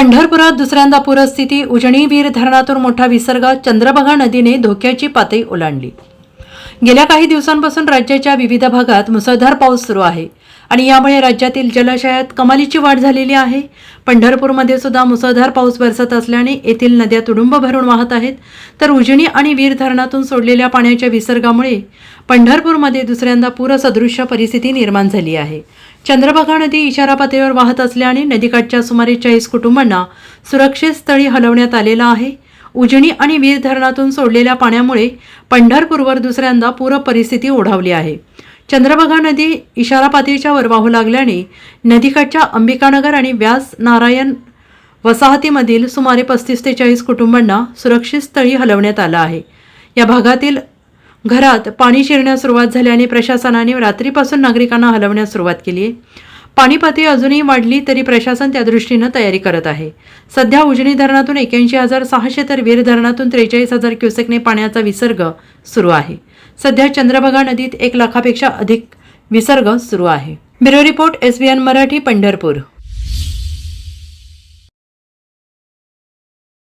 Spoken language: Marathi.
पंढरपुरात दुसऱ्यांदा पूरस्थिती. उजनी वीर धरणातून मोठा विसर्ग. चंद्रभागा नदीने धोक्याची पातळी ओलांडली. गेल्या काही दिवसांपासून राज्याच्या विविध भागात मुसळधार पाऊस सुरू आहे आणि यामुळे राज्यातील जलाशयात कमालीची वाढ झालेली आहे. पंढरपूरमध्ये सुद्धा मुसळधार पाऊस बरसत असल्याने येथील नद्या तुडुंब भरून वाहत आहेत. तर उजनी आणि वीर धरणातून सोडलेल्या पाण्याच्या विसर्गामुळे पंढरपूरमध्ये दुसऱ्यांदा पूरसदृश्य परिस्थिती निर्माण झाली आहे. चंद्रभागा नदी इशारा पातळीवर वाहत असल्याने नदीकाठच्या सुमारे चाळीस कुटुंबांना सुरक्षित स्थळी हलवण्यात आलेलं आहे. उजनी आणि वीर धरणातून सोडलेल्या पाण्यामुळे पंढरपूरवर दुसऱ्यांदा पूर परिस्थिती ओढावली आहे. चंद्रभागा नदी इशारा पातळीच्यावर वाहू लागल्याने नदीकाठच्या अंबिकानगर आणि व्यास नारायण वसाहतीमधील सुमारे पस्तीस ते चाळीस कुटुंबांना सुरक्षित स्थळी हलवण्यात आलं आहे. या भागातील घरात पाणी शिरण्यास सुरुवात झाल्याने प्रशासनाने रात्रीपासून नागरिकांना हलवण्यास सुरुवात केली आहे. पाणीपाती अजूनही वाढली तरी प्रशासन त्या दृष्टीनं तयारी करत आहे. सध्या उजनी धरणातून एक्याऐंशी हजार सहाशे तर वीर धरणातून त्रेचाळीस हजार क्युसेकने पाण्याचा विसर्ग सुरू आहे. सध्या चंद्रभागा नदीत एक लाखापेक्षा अधिक विसर्ग सुरू आहे. Bureau report SBN Marathi Pandharpur.